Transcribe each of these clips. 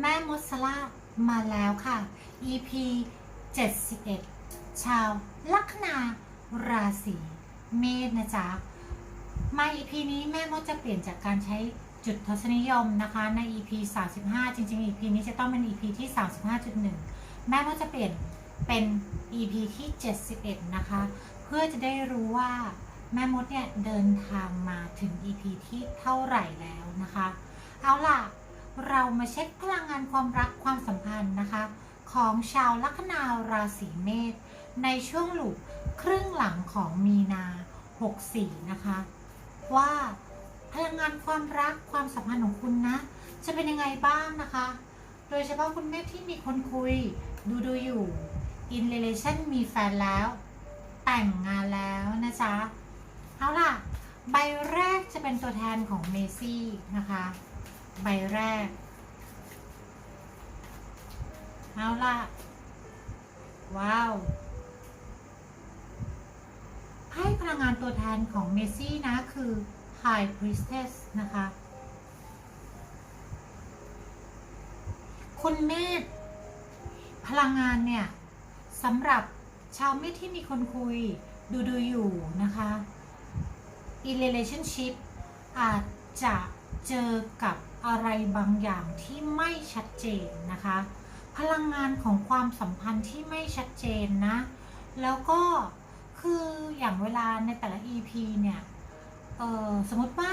แม่มดสลามาแล้วค่ะ EP 71 ชาวลัคนาราศีเมษนะจ๊ะ มา EP นี้แม่มดจะเปลี่ยนจากการใช้จุดทศนิยมนะคะ ใน EP 35 จริงๆ EP นี้จะต้องเป็น EP ที่ 35.1 แม่มดจะเปลี่ยนเป็น EP ที่ 71 นะคะ เพื่อจะได้รู้ว่าแม่มดเนี่ยเดินทางมาถึง EP ที่เท่าไหร่แล้วนะคะ เอาล่ะ เรามาเช็คพลังงานความรักความสัมพันธ์นะคะ ของชาวลัคนาราศีเมษในช่วงหลุดครึ่งหลังของมีนา 64 นะคะ ว่าพลังงานความรักความสัมพันธ์ของคุณนะ จะเป็นยังไงบ้างนะคะ โดยเฉพาะคุณเมษที่มีคนคุย ดูดูอยู่ in relation มีแฟนแล้ว แต่งงานแล้วนะจ๊ะเอาล่ะ ใบแรกจะเป็นตัวแทนของเมซี่นะคะ ใบแรก เอาล่ะ ว้าวไพ่พลังงานตัวแทนของเมซี่นะคือ High Priestess นะคะคุณเมธพลังงานเนี่ยสำหรับชาวเมธที่มีคนคุยดูดูอยู่นะคะ in relationship อาจจะเจอกับ อะไรบางอย่างที่ไม่ชัดเจนนะคะ พลังงานของความสัมพันธ์ที่ไม่ชัดเจนนะ แล้วก็คืออย่างเวลาในแต่ละ EP เนี่ยเออสมมติว่า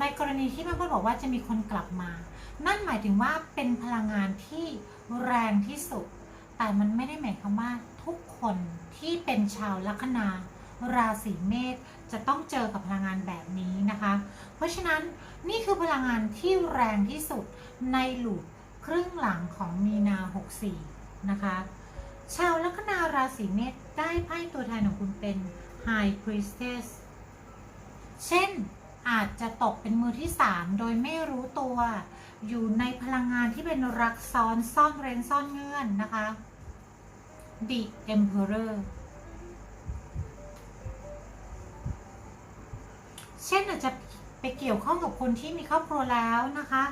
ในกรณีที่แม่พูดบอกว่าจะมีคนกลับมา นั่นหมายถึงว่าเป็นพลังงานที่แรงที่สุด แต่มันไม่ได้หมายความว่าทุกคนที่เป็นชาวลัคนาราศีเมษ จะต้องเจอกับพลังงานแบบนี้นะคะ เพราะฉะนั้นนี่คือพลังงานที่แรงที่สุดในหลุดครึ่งหลังของมีนา 64 นะคะ ชาวลัคนาราศีเมษได้ไพ่ตัวแทนของคุณเป็น High Priestess เช่นอาจจะตกเป็นมือที่ 3 โดยไม่รู้ตัว อยู่ในพลังงานที่เป็นรักซ้อนซ่อนเร้นซ่อนเงื่อนนะคะ The Emperor เช่นอาจจะไปเกี่ยวข้องกับคนที่มีครอบครัวแล้วนะคะ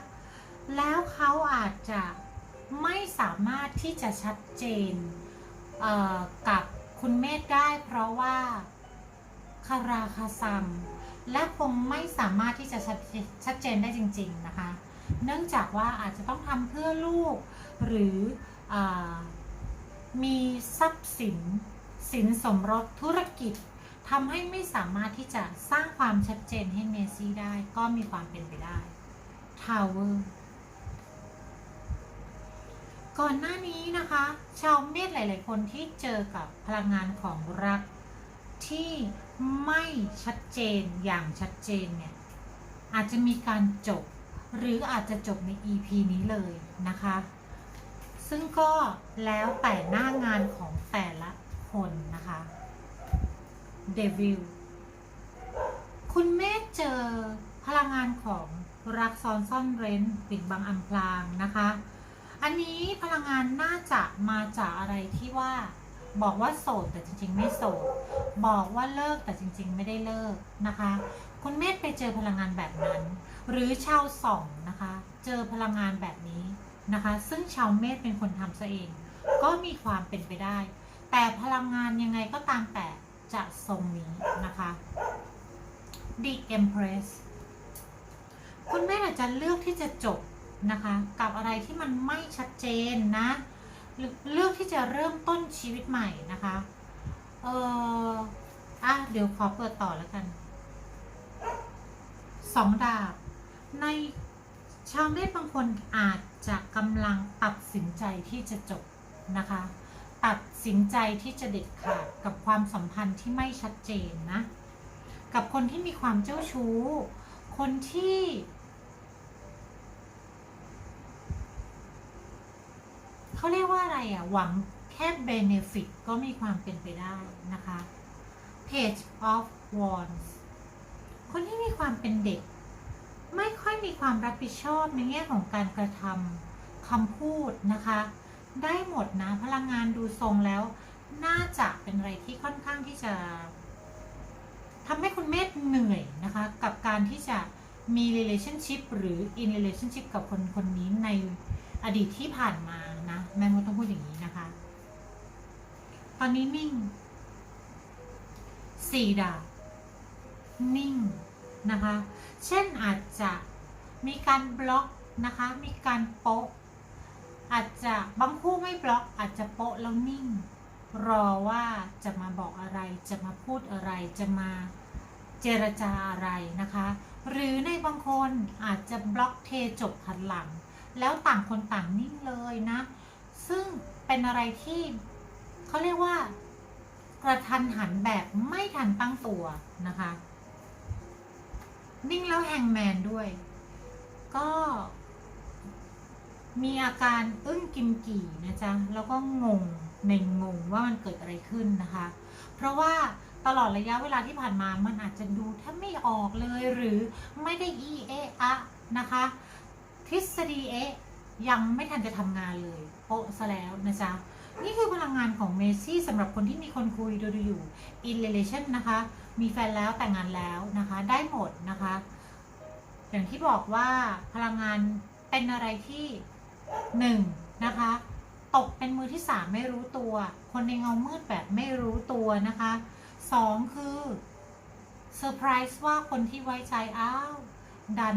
แล้วเขาอาจจะไม่สามารถที่จะชัดเจนเกับคุณเมธได้เพราะว่าคาราคาซังและคงไม่สามารถที่จะชัดชัดเจนได้จริง ๆนะคะ เนื่องจากว่าอาจจะต้องทำเพื่อลูก หรืออมีทรัพย์สินสินสมรสธุรกิจ ทำให้ไม่สามารถที่จะสร้างความชัดเจนให้เมซี่ได้ก็มีความเป็นไปได้ทาวเวอร์ก่อนหน้านี้นะคะ ชาวเมษหลาย ๆ คนที่เจอกับพลังงานของรักที่ไม่ชัดเจนอย่างชัดเจนเนี่ยอาจจะมีการจบหรืออาจจะจบใน EP นี้เลยนะคะ ซึ่งก็แล้วแต่หน้างานของแต่ละคนนะคะ เดวิลคุณเมฆเจอพลังงานของรักซ้อนซ่อนเร้นปิดบังอำพรางนะคะ อันนี้พลังงานน่าจะมาจากอะไรที่ว่าบอกว่าโสดแต่จริง ๆ ไม่โสด บอกว่าเลิกแต่จริง ๆ ไม่ได้เลิกนะคะ คุณเมธไปเจอพลังงานแบบนั้น หรือชาวสองนะคะ เจอพลังงานแบบนี้นะคะ ซึ่งชาวเมธเป็นคนทำซะเอง ก็มีความเป็นไปได้ แต่พลังงานยังไงก็ตามแต่ จะทรงนี้นะคะ The Empress คุณแม่อาจจะเลือกที่จะจบนะคะ กับอะไรที่มันไม่ชัดเจนนะหรือเลือกที่จะเริ่มต้นชีวิตใหม่นะคะ เอออะ เดี๋ยวขอเปิดต่อแล้วกัน สองดาบ ในชาวเมษบางคนอาจจะกำลังตัดสินใจที่จะจบนะคะ ตัดสินใจที่จะเด็ดขาดกับความสัมพันธ์ที่ไม่ชัดเจนนะ กับคนที่มีความเจ้าชู้ คนที่ เขาเรียกว่าอะไรอะ่ะหวังแค่เบเนฟิตก็มีความเป็นไปได้นะคะ Page of Wands คนที่มีความเป็นเด็ก ไม่ค่อยมีความรับผิดชอบในแง่ของการกระทำคำพูดนะคะ ได้หมดนะ พลังงานดูทรงแล้ว น่าจะเป็นอะไรที่ค่อนข้างที่จะทำให้คุณเมธเหนื่อยนะคะ กับการที่จะมี relationship หรือ in relationship กับคนคนนี้ในอดีตที่ผ่านมานะ แม่มดต้องพูดอย่างนี้นะคะ ตอนนี้นิ่งสี่ดาบนิ่งนะคะ เช่นอาจจะมีการบล็อกนะคะ มีการโป๊ะ อาจจะบางคู่ไม่บล็อกอาจจะโปะแล้วนิ่ง รอว่าจะมาบอกอะไร จะมาพูดอะไรจะมาเจรจาอะไรนะคะ หรือในบางคนอาจจะบล็อกเทจบหันหลัง แล้วต่างคนต่างนิ่งเลยนะ ซึ่งเป็นอะไรที่เขาเรียกว่ากระทันหันแบบไม่ทันตั้งตัวนะคะ นิ่งแล้วแฮงแมนด้วย ก็ มีอาการอึ้งกิมกี่นะจ๊ะ แล้วก็งงในงงว่ามันเกิดอะไรขึ้นนะคะ เพราะว่าตลอดระยะเวลาที่ผ่านมามันอาจจะดูแทบไม่ออกเลยหรือไม่ได้อีเอะอะนะคะ ทฤษฎีเอะยังไม่ทันจะทำงานเลยโปะซะแล้วนะจ๊ะ นี่คือพลังงานของเมซี่สำหรับคนที่มีคนคุยดูดูอยู่ in relation นะคะ มีแฟนแล้วแต่งงานแล้วนะคะ ได้หมดนะคะ อย่างที่บอกว่าพลังงานเป็นอะไรที่ หนึ่งนะคะ ตกเป็นมือที่สามไม่รู้ตัว คนในเงามืดแบบไม่รู้ตัวนะคะสองคือเซอร์ไพรส์ว่าคนที่ไว้ใจอ้าวดัน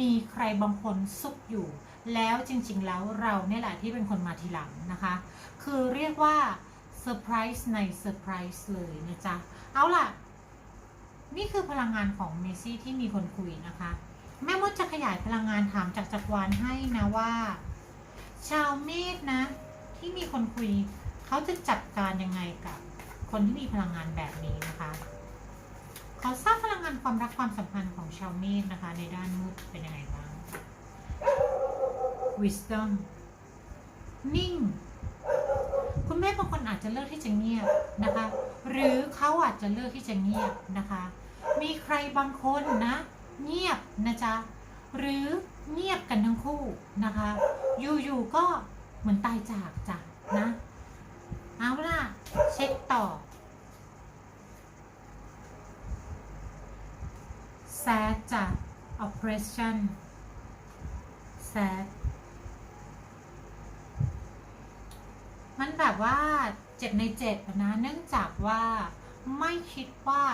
มีใครบางคนซุกอยู่ แล้วจริงๆแล้วเราเนี่ยแหละที่เป็นคนมาทีหลังนะคะ คือเรียกว่าเซอร์ไพรส์ในเซอร์ไพรส์เลยนะจ๊ะ เอาล่ะ นี่คือพลังงานของเมซี่ที่มีคนคุยนะคะ แม่มดจะขยายพลังงานถามจากจักรวาลให้นะว่า ชาวเมษนะ ที่มีคนคุยเขาจะจัดการยังไงกับคนที่มีพลังงานแบบนี้นะคะขอทราบพลังงานความรักความสัมพันธ์ของชาวเมษนะคะ ในด้านมืดเป็นยังไงบ้าง wisdom นิ่ง คุณแม่บางคนอาจจะเลือกที่จะเงียบนะคะ หรือเขาอาจจะเลือกที่จะเงียบนะคะ มีใครบางคนนะ เงียบนะจ๊ะ หรือเงียบกันทั้งคู่นะคะ อยู่ๆก็เหมือนตายจากจ้ะนะ เอาล่ะ เช็คต่อ sad จ้ะ oppression sad มันแบบว่าเจ็บในเจ็บนะ เนื่องจากว่าไม่คิดว่า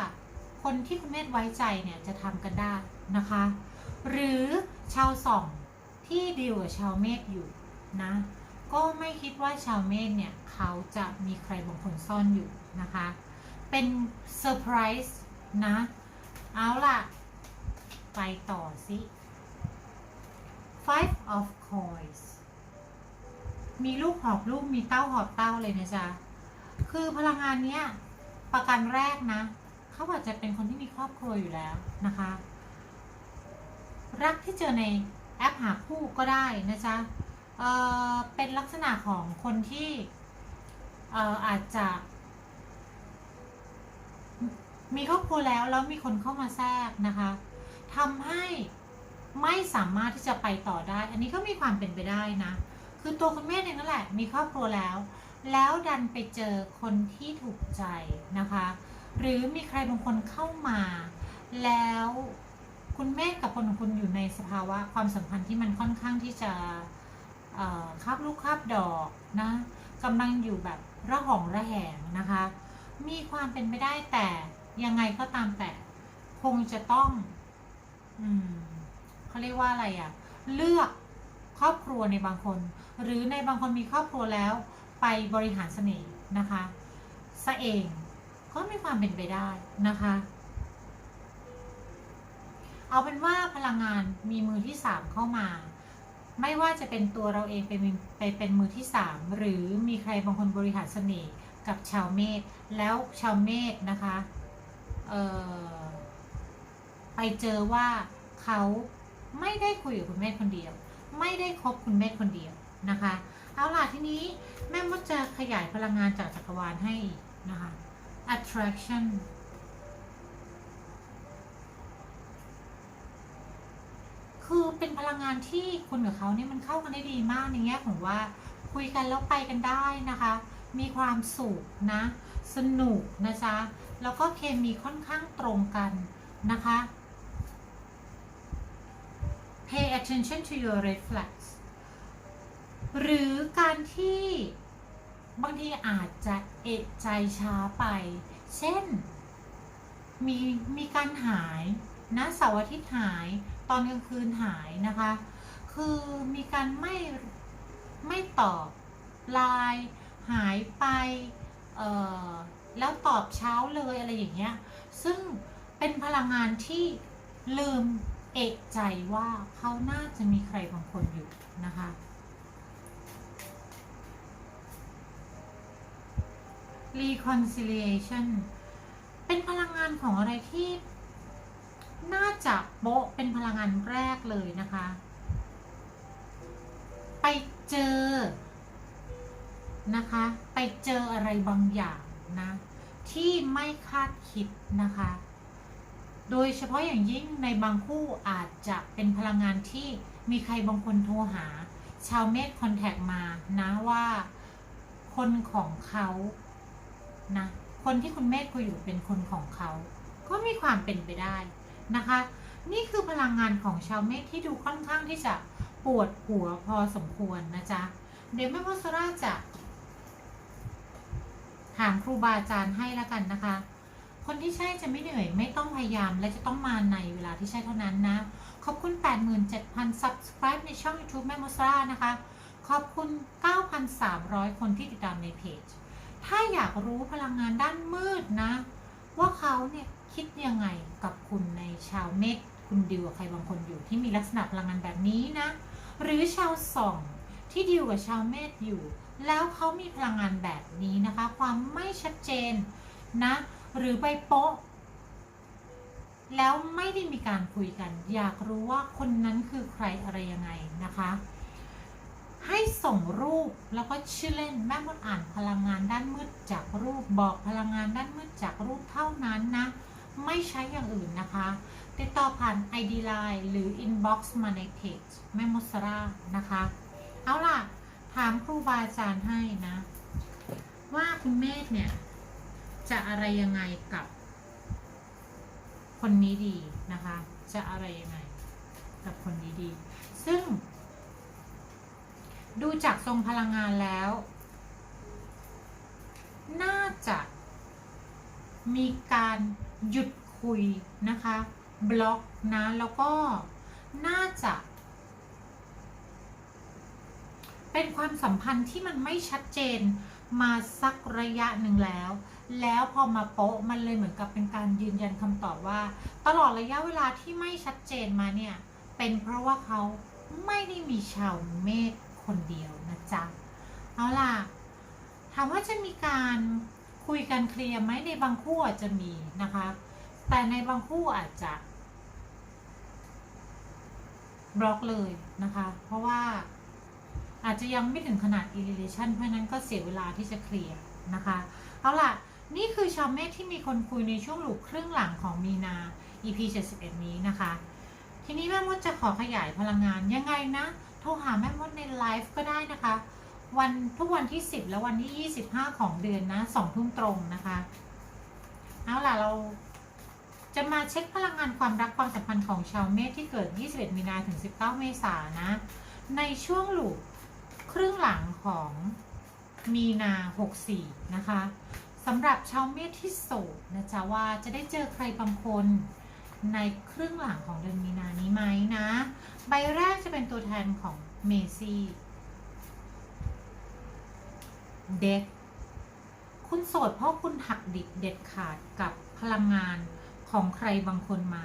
คนที่คุณเมธไว้ใจเนี่ยจะทำกันได้นะคะ หรือชาวส่องที่ดีลกับชาวเมธอยู่นะ ก็ไม่คิดว่าชาวเมธเนี่ยเขาจะมีใครบางคนซ่อนอยู่นะคะ เป็นเซอร์ไพรส์นะ เอาล่ะ ไปต่อสิ five of coins มีลูกหอบลูกมีเต้าหอบเต้าเลยนะจ๊ะ คือพลังงานเนี้ยประการแรกนะ เขาอาจจะเป็นคนที่มีครอบครัวอยู่แล้วนะคะ รักที่เจอในแอปหาคู่ก็ได้นะจ๊ะเเป็นลักษณะของคนที่อออาจจะ มีครอบครัวแล้วแล้วมีคนเข้ามาแทรกนะคะทำให้ไม่สามารถที่จะไปต่อได้ อันนี้ก็มีความเป็นไปได้นะ คือตัวคุณแม่เองนั่นแหละ มีครอบครัวแล้ว แล้วดันไปเจอคนที่ถูกใจนะคะ หรือมีใครบางคนเข้ามา แล้วคุณแม่กับคนของคุณอยู่ในสภาวะความสัมพันธ์ที่มันค่อนข้างที่จะคาบลูกคาบดอกนะกำลังอยู่แบบระหองระแหงนะคะ มีความเป็นไปได้แต่ยังไงก็ตามแต่คงจะต้องอืมเขาเรียกว่าอะไรอะ่ะ เลือกครอบครัวในบางคน หรือในบางคนมีครอบครัวแล้ว ไปบริหารเสน่ห์นะคะซะเอง ก็มีความเป็นไปได้นะคะ เอาเป็นว่าพลังงานมีมือที่สามเข้ามา ไม่ว่าจะเป็นตัวเราเองไปเป็นไปเป็นมือที่สามหรือมีใครบางคนบริหารเสน่ห์กับชาวเมษแล้วชาวเมษนะคะเออไปเจอว่าเขาไม่ได้คุยกับคุณแม่คนเดียว ไม่ได้คบคุณแม่คนเดียวนะคะ เอาล่ะทีนี้แม่มดจะขยายพลังงานจากจักรวาลให้อีกนะคะ attraction คือเป็นพลังงานที่คุณกับเขาเนี่ยมันเข้ากันได้ดีมากในแง่ของว่าคุยกันแล้วไปกันได้นะคะ มีความสุขนะ สนุกนะจ๊ะ แล้วก็เคมีค่อนข้างตรงกันนะคะ pay attention to your red flags หรือการที่ บางทีอาจจะเอะใจช้าไป เช่น มีมีการหายนะเสาร์อาทิตย์หาย ตอนกลางคืนหายนะคะ คือมีการไม่ไม่ตอบไลน์หายไปแล้วตอบเช้าเลยอะไรอย่างเงี้ย ซึ่งเป็นพลังงานที่ลืมเอกใจว่าเขาน่าจะมีใครบางคนอยู่นะคะ reconciliation เป็นพลังงานของอะไรที่ น่าจะโบะเป็นพลังงานแรกเลยนะคะ ไปเจอนะคะ ไปเจออะไรบางอย่างนะ ที่ไม่คาดคิดนะคะ โดยเฉพาะอย่างยิ่งในบางคู่อาจจะเป็นพลังงานที่มีใครบางคนโทรหา ชาวเมธคอนแทคมานะว่าคนของเขา นะคนที่คุณเมธคุยอยู่เป็นคนของเขา ก็มีความเป็นไปได้นะคะ นี่คือพลังงานของชาวเมธที่ดูค่อนข้างที่จะปวดหัวพอสมควรนะจ๊ะเดี๋ยวแม่โมสราจะถามครูบาอาจารย์ให้แล้วกันนะคะ คนที่ใช่จะไม่เหนื่อย ไม่ต้องพยายามและจะต้องมาในเวลาที่ใช่เท่านั้นนะ ขอบคุณ 87,000 subscribe ในช่อง YouTube แม่โมสรานะคะ ขอบคุณ 9,300 คนที่ติดตามในเพจ ถ้าอยากรู้พลังงานด้านมืดนะ ว่าเขาเนี่ยคิดยังไงกับคุณในชาวเมษคุณดิวกับใครบางคนอยู่ที่มีลักษณะพลังงานแบบนี้นะ หรือชาวส่องที่ดิวกับชาวเมษอยู่ แล้วเขามีพลังงานแบบนี้นะคะ ความไม่ชัดเจนนะ หรือไปโป๊ะ แล้วไม่ได้มีการคุยกัน อยากรู้ว่าคนนั้นคือใครอะไรยังไงนะคะ ให้ส่งรูปแล้วก็ชื่อเล่นแม่มดอ่านพลังงานด้านมืดจากรูปบอกพลังงานด้านมืดจากรูปเท่านั้นนะ ไม่ใช้อย่างอื่นนะคะ ติดต่อผ่าน ID Line หรือ Inbox มาในเพจแม่มดสรานะคะ เอาล่ะ ถามครูบาอาจารย์ให้นะ ว่าคุณเมธเนี่ย จะอะไรยังไงกับ คนนี้ดีนะคะ จะอะไรยังไงกับคนนี้ดี ซึ่ง ดูจากทรงพลังงานแล้ว น่าจะมีการหยุดคุยนะคะ บล็อกนะ แล้วก็น่าจะ เป็นความสัมพันธ์ที่มันไม่ชัดเจนมาสักระยะหนึ่งแล้ว แล้วพอมาโป๊ะมันเลยเหมือนกับเป็นการยืนยันคำตอบว่า ตลอดระยะเวลาที่ไม่ชัดเจนมาเนี่ย เป็นเพราะว่าเขาไม่ได้มีชาวเมษ คนเดียวนะจ๊ะ เอาล่ะ ถามว่าจะมีการคุยกันเคลียร์ไหมในบางคู่อาจจะมีนะคะ แต่ในบางคู่อาจจะบล็อกเลยนะคะ เพราะว่าอาจจะยังไม่ถึงขนาด irrelation เพราะนั้นก็เสียเวลาที่จะเคลียร์นะคะ เอาล่ะ นี่คือชาวเมษที่มีคนคุยในช่วงหลูกครึ่งหลังของมีนา EP 71 นี้นะคะ ทีนี้แม่มดจะขอขยายพลังงานยังไงนะ โทรหาแม่มดในไลฟ์ก็ได้นะคะ วันทุกวันที่ 10 และวันที่ 25 ของเดือนนะ2ทุ่มตรงนะคะ เอาล่ะเราจะมาเช็คพลังงานความรักความสัมพันธ์ของชาวเมษที่เกิด 21 มีนาถึง 19 เมษายนนะ ในช่วงหลูกครึ่งหลังของมีนา 64 นะคะสำหรับชาวเมษที่โสดนะจ๊ะว่าจะได้เจอใครบางคน ในครึ่งหลังของเดือนมีนานี้ไหมนะ ใบแรกจะเป็นตัวแทนของเมซี่เด็กคุณโสดเพราะคุณหักดิบเด็ดขาดกับพลังงานของใครบางคนมา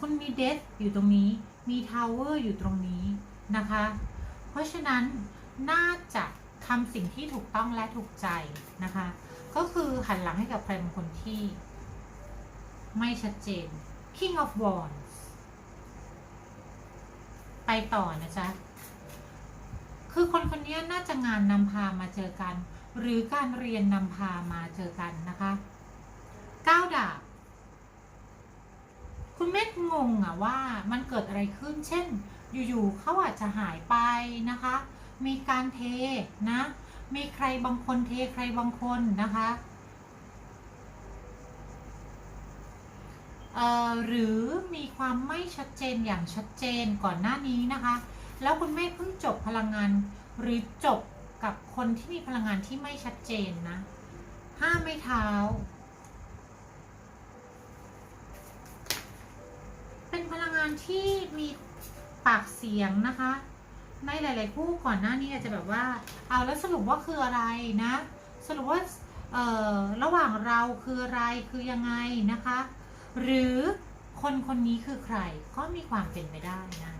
คุณมีเดทอยู่ตรงนี้ มีทาวเวอร์อยู่ตรงนี้นะคะ เพราะฉะนั้นน่าจะทำสิ่งที่ถูกต้องและถูกใจนะคะ ก็คือหันหลังให้กับใครบางคนที่ไม่ชัดเจน King of Wands ไปต่อนะจ๊ะ คือคนคนนี้น่าจะงานนำพามาเจอกัน หรือการเรียนนำพามาเจอกันนะคะก้าวดาบ คุณเม็ดงงอะว่ามันเกิดอะไรขึ้น เช่น อยู่ๆเขาอาจจะหายไปนะคะ มีการเทนะ มีใครบางคนเทใครบางคนนะคะ เอ่อ หรือมีความไม่ชัดเจนอย่างชัดเจนก่อนหน้านี้นะคะ แล้วคุณเมฆเพิ่งจบพลังงานหรือจบกับคนที่มีพลังงานที่ไม่ชัดเจนนะห้าไม่เท้า เป็นพลังงานที่มีปากเสียงนะคะ ในหลาย ๆ คู่ก่อนหน้านี้อาจจะแบบว่า เอาแล้วสรุปว่าคืออะไรนะ สรุปว่าระหว่างเราคืออะไรคือยังไงนะคะ หรือคนคนนี้คือใครก็มีความเป็นไปได้นะ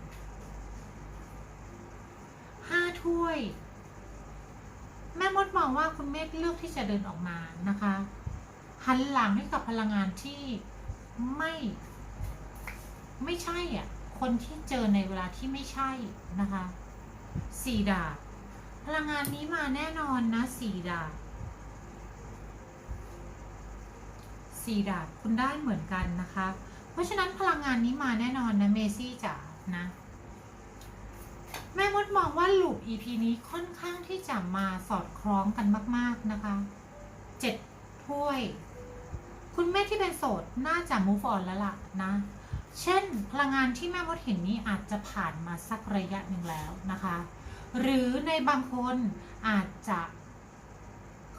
ห้าถ้วย แม่มดมองว่าคุณเมธเลือกที่จะเดินออกมานะคะหันหลังให้กับพลังงานที่ไม่ ไม่ใช่อะ คนที่เจอในเวลาที่ไม่ใช่นะคะสี่ดาบพลังงานนี้มาแน่นอนนะสี่ดาบ สี่ดาบคุณได้เหมือนกันนะคะ เพราะฉะนั้นพลังงานนี้มาแน่นอนนะเมซี่จ๋านะ แม่มดมองว่าลูป EP นี้ค่อนข้างที่จะมาสอดคล้องกันมาก ๆนะคะเจ็ดถ้วย คุณแม่ที่เป็นโสดน่าจะ move on แล้วล่ะนะ เช่น พลังงานที่แม่มดเห็นนี้อาจจะผ่านมาสักระยะหนึ่งแล้วนะคะ หรือในบางคนอาจจะ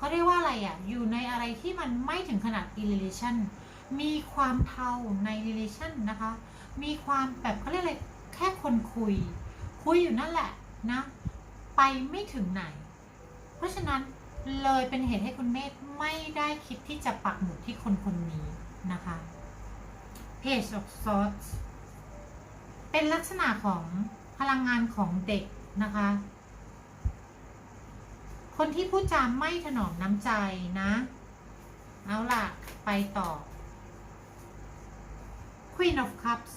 เขาเรียกว่าอะไรอะ่ะ อยู่ในอะไรที่มันไม่ถึงขนาด relation มีความเทาใน relation นะคะ มีความแบบเขาเรียกอะไร แค่คนคุย คุยอยู่นั่นแหละนะ ไปไม่ถึงไหน เพราะฉะนั้นเลยเป็นเหตุให้คุณเมธไม่ได้คิดที่จะปักหมุดที่คนคนนี้นะคะ Page of Swords เป็นลักษณะของพลังงานของเด็กนะคะ คนที่พูดจาไม่ถนอมน้ำใจนะ เอาล่ะ ไปต่อ Queen of Cups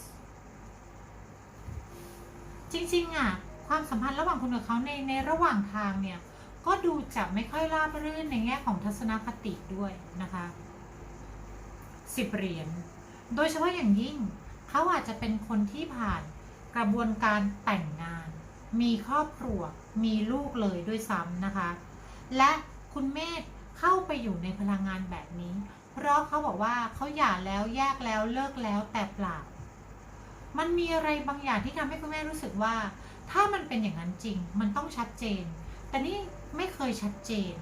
จริงๆอะความสัมพันธ์ระหว่างคุณกับเขาในในระหว่างทางเนี่ย ก็ดูจะไม่ค่อยราบรื่นในแง่ของทัศนคติด้วยนะคะสิบเหรียญ โดยเฉพาะอย่างยิ่ง เขาอาจจะเป็นคนที่ผ่านกระบวนการแต่งงาน มีครอบครัว มีลูกเลยด้วยซ้ำนะคะ และคุณเมธเข้าไปอยู่ในพลังงานแบบนี้ เพราะเขาบอกว่าเขาหย่าแล้วแยกแล้วเลิกแล้วแต่เปล่า มันมีอะไรบางอย่างที่ทำให้คุณแม่รู้สึกว่า ถ้ามันเป็นอย่างนั้นจริง มันต้องชัดเจน แต่นี่ไม่เคยชัดเจน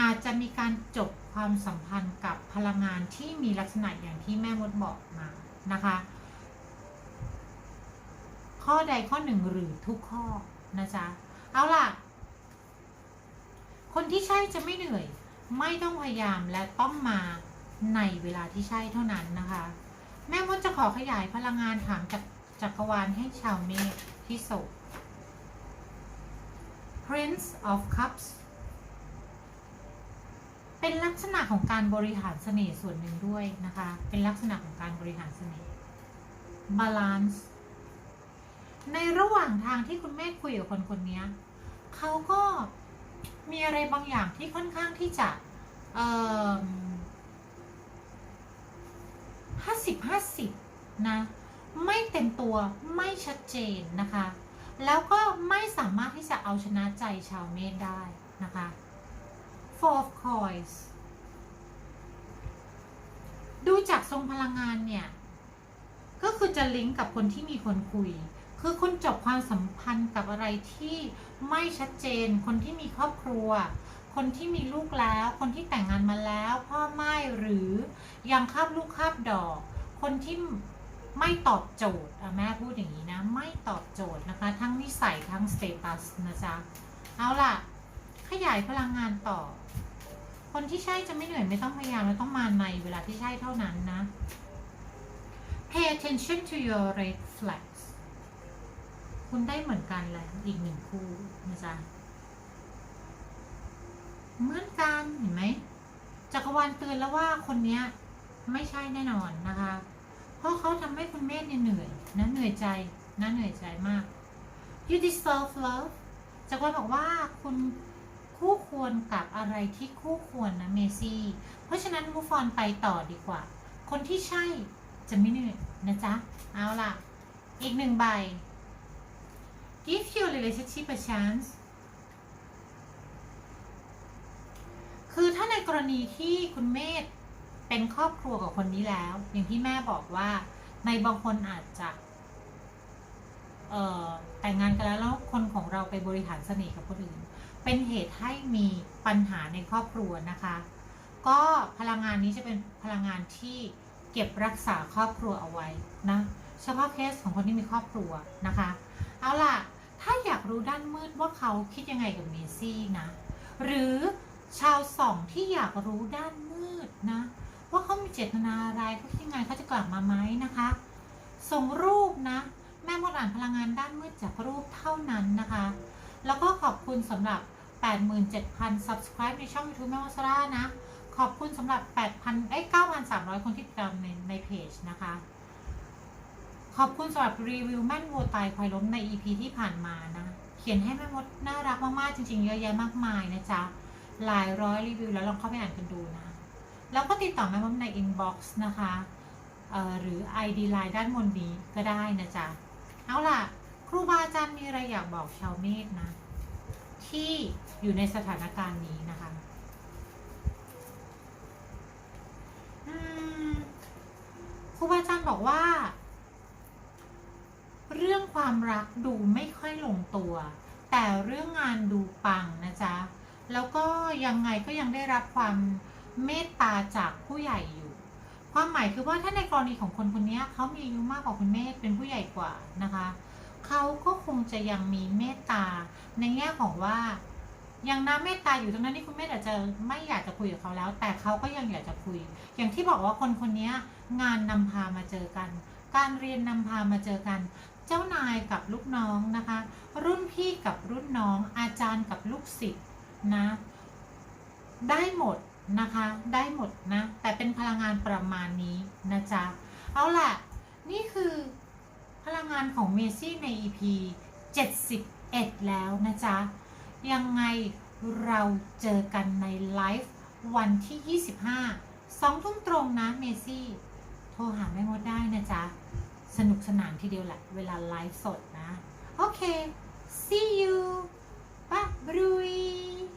อาจจะมีการจบความสัมพันธ์กับพลังงานที่มีลักษณะอย่างที่แม่มดบอกมานะคะ ข้อใดข้อหนึ่งหรือทุกข้อนะจ๊ะ เอาล่ะ คนที่ใช่จะไม่เหนื่อย ไม่ต้องพยายามและต้องมาในเวลาที่ใช่เท่านั้นนะคะ แม่มดจะขอขยายพลังงานถามจากจักรวาลให้ชาวเมษที่โสด Prince of Cups เป็นลักษณะของการบริหารเสน่ห์ส่วนหนึ่งด้วยนะคะ เป็นลักษณะของการบริหารเสน่ห์ Balance ในระหว่างทางที่คุณแม่คุยกับคนคนนี้เขาก็ มีอะไรบางอย่างที่ค่อนข้างที่จะห้าสิบห้าสิบนะ ไม่เต็มตัวไม่ชัดเจนนะคะ แล้วก็ไม่สามารถที่จะเอาชนะใจชาวเมษได้นะคะ Four of Coins ดูจากทรงพลังงานเนี่ย ก็คือจะลิงก์กับคนที่มีคนคุย คือคุณจบความสัมพันธ์กับอะไรที่ไม่ชัดเจน คนที่มีครอบครัว คนที่มีลูกแล้ว คนที่แต่งงานมาแล้ว พ่อไม่หรือยังคาบลูกคาบดอก คนที่ไม่ตอบโจทย์อะแม่พูดอย่างนี้นะ ไม่ตอบโจทย์นะคะ ทั้งนิสัยทั้งสเตตัสนะจ๊ะ เอาล่ะ ขยายพลังงานต่อ คนที่ใช่จะไม่เหนื่อยไม่ต้องพยายามและต้องมาในเวลาที่ใช่เท่านั้นนะ pay attention to your red flag คุณได้เหมือนกันแหละอีกหนึ่งคู่นะจ๊ะเหมือนกันเห็นไหมจักรวาลเตือนแล้วว่าคนเนี้ยไม่ใช่แน่นอนนะคะ เพราะเขาทำให้คุณเมธเนี่ยเหนื่อยนะเหนื่อยใจนะเหนื่อยใจมาก you deserve love จักรวาลบอกว่าคุณคู่ควรกับอะไรที่คู่ควรนะเมซี่ เพราะฉะนั้นมูฟอนไปต่อดีกว่า คนที่ใช่จะไม่เหนื่อยนะจ๊ะ เอาล่ะ อีกหนึ่งใบ give your relationship a chance คือถ้าในกรณีที่คุณเมธเป็นครอบครัวกับคนนี้แล้ว อย่างที่แม่บอกว่าในบางคนอาจจะแต่งงานกันแล้วแล้วคนของเราไปบริหารเสน่ห์กับคนอื่น เป็นเหตุให้มีปัญหาในครอบครัวนะคะ ก็พลังงานนี้จะเป็นพลังงานที่เก็บรักษาครอบครัวเอาไว้นะเฉพาะเคสของคนที่มีครอบครัวนะคะ เอาล่ะ ถ้าอยากรู้ด้านมืดว่าเขาคิดยังไงกับเมซี่นะ หรือชาวสองที่อยากรู้ด้านมืดนะ ว่าเขามีเจตนาอะไรเขาคิดยังไงเขาจะกลับมาไหมนะคะ ส่งรูปนะ แม่มดอ่านพลังงานด้านมืดจากรูปเท่านั้นนะคะ แล้วก็ขอบคุณสำหรับ 87,000 subscribe ในช่อง YouTube แม่มดซาร่านะ ขอบคุณสำหรับ 8,000ไอ้ย9,300 คนที่ติดตามในในเพจนะคะ ขอบคุณสำหรับรีวิวแม่นวัวตายควายล้มใน EP ที่ผ่านมานะ เขียนให้แม่มดน่ารักมากๆจริง ๆ เยอะแยะมากมายนะจ๊ะ หลายร้อยรีวิวแล้วลองเข้าไปอ่านกันดูนะ แล้วก็ติดต่อแม่มดใน inbox นะคะหรือ ID Line ด้านบนนี้ก็ได้นะจ๊ะ เอาล่ะ ครูบาอาจารย์มีอะไรอยากบอกชาวเมธนะ ที่อยู่ในสถานการณ์นี้นะคะครูบาอาจารย์บอกว่า เรื่องความรักดูไม่ค่อยลงตัว แต่เรื่องงานดูปังนะจ๊ะ แล้วก็ยังไงก็ยังได้รับความเมตตาจากผู้ใหญ่อยู่ ความหมายคือว่าถ้าในกรณีของคนคนนี้เขามีอายุมากกว่าคุณเมธเป็นผู้ใหญ่กว่านะคะเขาก็คงจะยังมีเมตตาในแง่ของว่ายังน้ำเมตตาอยู่ตรงนั้นที่คุณเมธอาจจะไม่อยากจะคุยกับเขาแล้ว แต่เขาก็ยังอยากจะคุย อย่างที่บอกว่าคนคนนี้งานนำพามาเจอกัน การเรียนนำพามาเจอกัน เจ้านายกับลูกน้องนะคะ รุ่นพี่กับรุ่นน้อง อาจารย์กับลูกศิษย์นะได้หมดนะคะ ได้หมดนะ แต่เป็นพลังงานประมาณนี้นะจ๊ะ เอาล่ะ นี่คือพลังงานของเมซี่ใน EP 71 แล้วนะจ๊ะ ยังไงเราเจอกันในไลฟ์วันที่ 25 2ทุ่มตรงนะเมซี่ โทรหาแม่มดได้นะจ๊ะ สนุกสนานทีเดียวแหละ เวลาไลฟ์สดนะ โอเค see you บ๊ายบาย